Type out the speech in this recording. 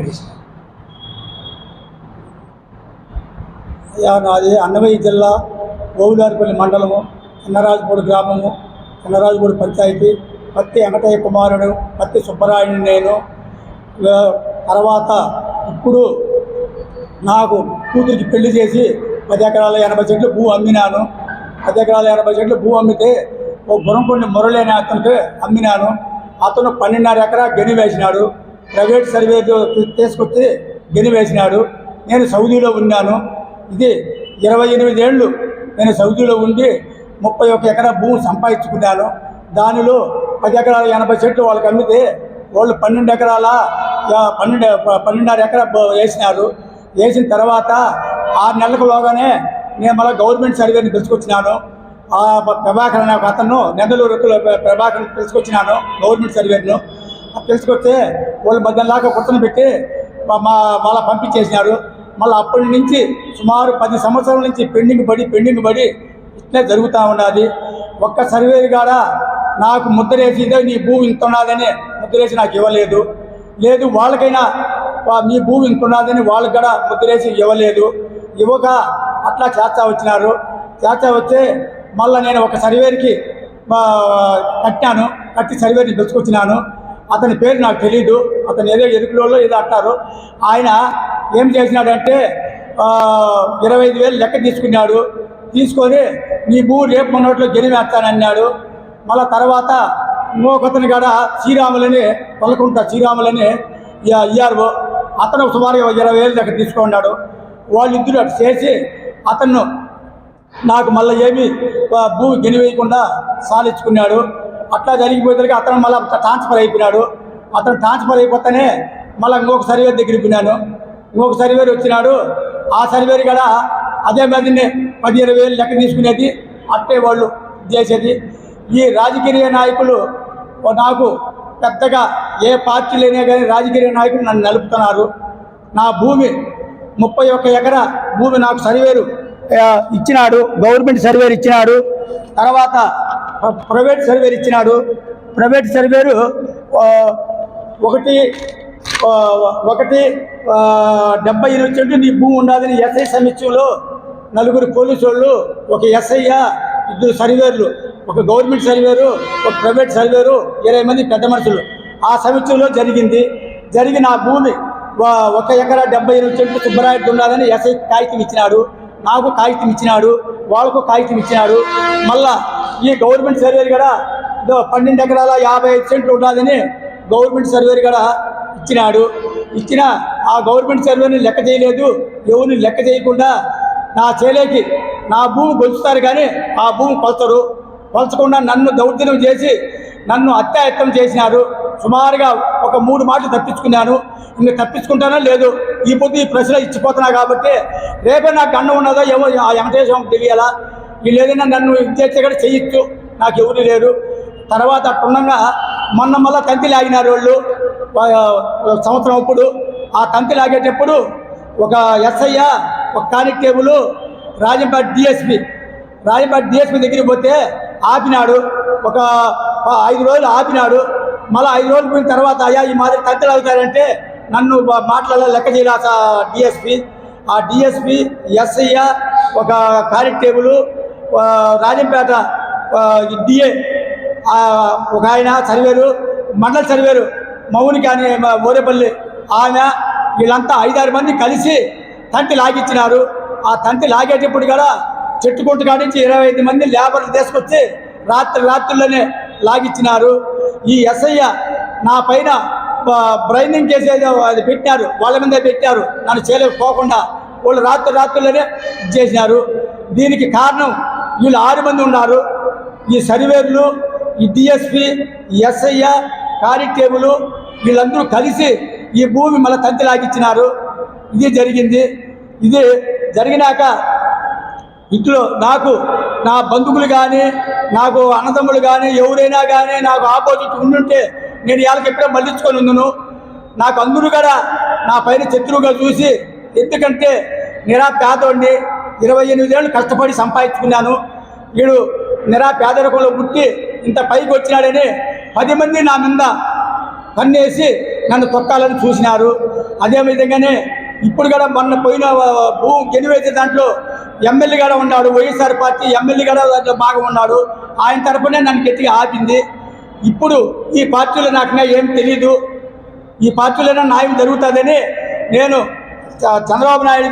Additional అయ్యా నాది అన్నమయ్య జిల్లా ఓవులారిపల్లి మండలము చిన్నరాజపూడి గ్రామము చిన్నరాజుపూడి పంచాయతీ పత్తి వెంకటయ్య కుమారుడు పత్తి సుబ్బరాయుడు నేను. తర్వాత ఇప్పుడు నాకు కూతురికి పెళ్ళి చేసి పది ఎకరాల ఎనభై చెట్లు భూ అమ్మినాను. పది ఎకరాల ఎనభై చెట్లు భూ అమ్మితే ఓ గురంకొండ మురళి అనే అతనికి అమ్మినాను. అతను పన్నెండున్నర ఎకరా గెని వేసినాడు. ప్రైవేట్ సర్వే తీసుకొచ్చి గెని వేసినాడు. నేను సౌదీలో ఉన్నాను. ఇది ఇరవై ఎనిమిది ఏళ్ళు నేను సౌదీలో ఉండి ముప్పై ఒక్క ఎకరా భూమి సంపాదించుకున్నాను. దానిలో పది ఎకరాల ఎనభై చెట్లు వాళ్ళకి అమ్మితే వాళ్ళు పన్నెండు ఎకరాల పన్నెండు పన్నెండున్నర ఎకరా వేసినారు. వేసిన తర్వాత ఆరు నెలలకు లోగానే నేను మళ్ళీ గవర్నమెంట్ సర్వేని పిలుచుకొచ్చినాను ఆ ప్రభాకర్ అనే ఒక అతను నెందలూరు ప్రభాకర్ పిలుచుకొచ్చినాను గవర్నమెంట్ సర్వేను. తెలుసుకొస్తే వాళ్ళు మధ్యాహ్నం దాకా పెట్టి మా మళ్ళా పంపించేసినారు మళ్ళీ అప్పటి నుంచి సుమారు పది సంవత్సరాల నుంచి పెండింగ్ పడి పెండింగ్ పడి ఇట్లే జరుగుతూ ఉన్నది. ఒక్క సర్వే కాడ నాకు ముద్రేసిందే నీ భూమి ఇంత ఉన్నదని ముద్రేసి నాకు ఇవ్వలేదు. లేదు వాళ్ళకైనా మీ భూమి ఇంత ఉన్నదని వాళ్ళకి కూడా ముద్రేసి ఇవ్వలేదు. ఇవ్వక అట్లా చేస్తా వచ్చినారు. చేస్తా వచ్చే మళ్ళీ నేను ఒక సర్వేర్కి కట్టాను. కట్టి సర్వేని తెచ్చుకొచ్చినాను అతని పేరు నాకు తెలీదు. అతను ఏదో ఎరుకులలో ఏదో అంటారు. ఆయన ఏం చేసినాడంటే ఇరవై ఐదు వేలు లెక్క తీసుకున్నాడు. తీసుకొని నీ భూ రేపు మొన్నట్లో గెలివేస్తానన్నాడు మళ్ళా తర్వాత ఇంకొకతని కాడ శ్రీరాములని పలుకుంటా శ్రీరాములని ఇయ్యారు అతను సుమారు ఇరవై వేలు లెక్క తీసుకున్నాడు. వాళ్ళిద్దరు అటు చేసి అతను నాకు మళ్ళీ ఏమి భూమి గెలివేయకుండా సాధించుకున్నాడు అట్లా జరిగిపోయేసరికి అతను మళ్ళీ ట్రాన్స్ఫర్ అయిపోయినాడు. అతను ట్రాన్స్ఫర్ అయిపోతేనే మళ్ళీ ఇంకొక సర్వే దగ్గరికి పోయినాను. ఇంకొక సర్వేర్ వచ్చినాడు. ఆ సర్వేర్ కూడా అదే మీదనే పదిహేను వేలు లెక్క తీసుకునేది. అట్టే వాళ్ళు చేసేది. ఈ రాజకీయ నాయకులు నాకు పెద్దగా ఏ పార్టీలైనా కానీ రాజకీయ నాయకులు నన్ను నలుపుతున్నారు. నా భూమి ముప్పై ఒక్క ఎకరా భూమి నాకు సర్వేరు ఇచ్చినాడు. గవర్నమెంట్ సర్వేర్ ఇచ్చినాడు. తర్వాత ప్రైవేట్ సర్వేర్ ఇచ్చినాడు. ప్రైవేట్ సర్వేరు ఒకటి ఒకటి డెబ్బై ఎనిమిది చెట్టు నీ భూమి ఉన్నదని ఎస్ఐ సమీక్షంలో నలుగురు పోలీసు వాళ్ళు ఒక ఎస్ఐయ ఇద్దరు సర్వేర్లు ఒక గవర్నమెంట్ సర్వేరు ఒక ప్రైవేట్ సర్వేరు ఇరవై మంది పెద్ద మనుషులు. ఆ సమీక్షలో జరిగింది. జరిగిన ఆ భూమి ఒక ఎకరా డెబ్బై ఎనిమిది చెట్లు సుబ్బరాయుడు ఉన్నదని ఎస్ఐ కాగితం ఇచ్చినాడు. నాకు కాగితం ఇచ్చినాడు. వాళ్ళకు కాగితం ఇచ్చినాడు. మళ్ళా ఈ గవర్నమెంట్ సర్వేర్ కూడా పన్నెండు ఎకరాల యాభై ఐదు సెంట్లు ఉన్నదని గవర్నమెంట్ సర్వేర్ కూడా ఇచ్చినాడు. ఇచ్చిన ఆ గవర్నమెంట్ సర్వేని లెక్క చేయలేదు. ఎవరిని లెక్క చేయకుండా నా చేలేకి నా భూమి కొలుస్తారు కానీ ఆ భూమి కొలతరు కొలచకుండా నన్ను దౌర్జన్యం చేసి నన్ను అత్యాయత్నం చేసినారు. సుమారుగా ఒక మూడు మాటలు తప్పించుకున్నాను. ఇంక తప్పించుకుంటానో లేదు ఈ పొద్దు ఈ ప్రశ్న ఇచ్చిపోతున్నా కాబట్టి రేపే నాకు గండం ఉన్నదో ఏమో ఆ వెంకటేశ్వరం తెలియాలా? వీళ్ళు ఏదైనా నన్ను ఇచ్చేస్తే కూడా చేయొచ్చు. నాకు ఎవరు లేరు. తర్వాత అట్టుండగా మొన్న మళ్ళీ తంతి లాగినారు వాళ్ళు. సంవత్సరం అప్పుడు. ఆ తంతి లాగేటప్పుడు ఒక ఎస్ఐ ఒక constable Rajampet DSP Rajampet DSP దగ్గరికి పోతే ఆపినాడు. ఒక ఐదు రోజులు ఆపినాడు. మళ్ళీ ఐదు రోజులు పోయిన తర్వాత అయ్యా ఈ మాదిరి తంతులు అవుతారంటే నన్ను మాట్లాడాలి లెక్క చేయాలి డిఎస్పి. ఆ డిఎస్పి ఎస్ఐ ఒక కానిస్టేబుల్ రాజంపేట డిఏ ఒక ఆయన సర్వేరు మండల సర్వేరు మౌని కానీ ఓరేపల్లి ఆమె వీళ్ళంతా ఐదారు మంది కలిసి తంటి లాగిచ్చినారు. ఆ తంతి లాగేటప్పుడు కూడా చెట్టుకుంటు కాడి నుంచి ఇరవై ఐదు మంది లేబర్లు తీసుకొచ్చి రాత్రి రాత్రుల్లోనే లాగిచ్చినారు. ఈ ఎస్ఐ నా పైన బ్రైనింగ్ చేసేది అది పెట్టారు వాళ్ళ మీదే పెట్టారు. నన్ను చేయలేకపోకుండా వాళ్ళు రాత్రి రాత్రుల్లోనే చేసినారు. దీనికి కారణం వీళ్ళు ఆరు మంది ఉన్నారు. ఈ సర్వేర్లు ఈ డిఎస్పి ఎస్ఐ కానిస్టేబుల్ వీళ్ళందరూ కలిసి ఈ భూమి మళ్ళీ తంతి లాగిచ్చినారు. ఇది జరిగింది. ఇది జరిగినాక ఇంట్లో నాకు నా బంధువులు కానీ నాకు అన్నదమ్ములు కానీ ఎవరైనా కానీ నాకు ఆపోజిట్ ఉండుంటే నేను ఇవాళకి ఎప్పుడో మళ్ళించుకొని ఉన్నాను నాకు అందరూ కూడా నా పైన శత్రువుగా చూసి ఎందుకంటే నిరా పేదోడిని ఇరవై ఎనిమిదేళ్ళు కష్టపడి సంపాదించుకున్నాను. వీడు నిరా పేదరికంలో పుట్టి ఇంత పైకి వచ్చినాడని పది మంది నా మీద కన్నేసి నన్ను తొక్కాలని చూసినారు. అదే విధంగానే ఇప్పుడు కూడా మొన్న పోయిన భూ గెలివేసే దాంట్లో ఎమ్మెల్యే కూడా ఉన్నాడు వైఎస్ఆర్ పార్టీ ఎమ్మెల్యే కూడా దాంట్లో బాగా ఉన్నాడు. ఆయన తరపునే నన్ను గట్టిగా ఆపింది. ఇప్పుడు ఈ పార్టీలో నాకు ఏం తెలీదు. ఈ పార్టీలోనే న్యాయం జరుగుతుందని నేను చ- చంద్రబాబు నాయుడు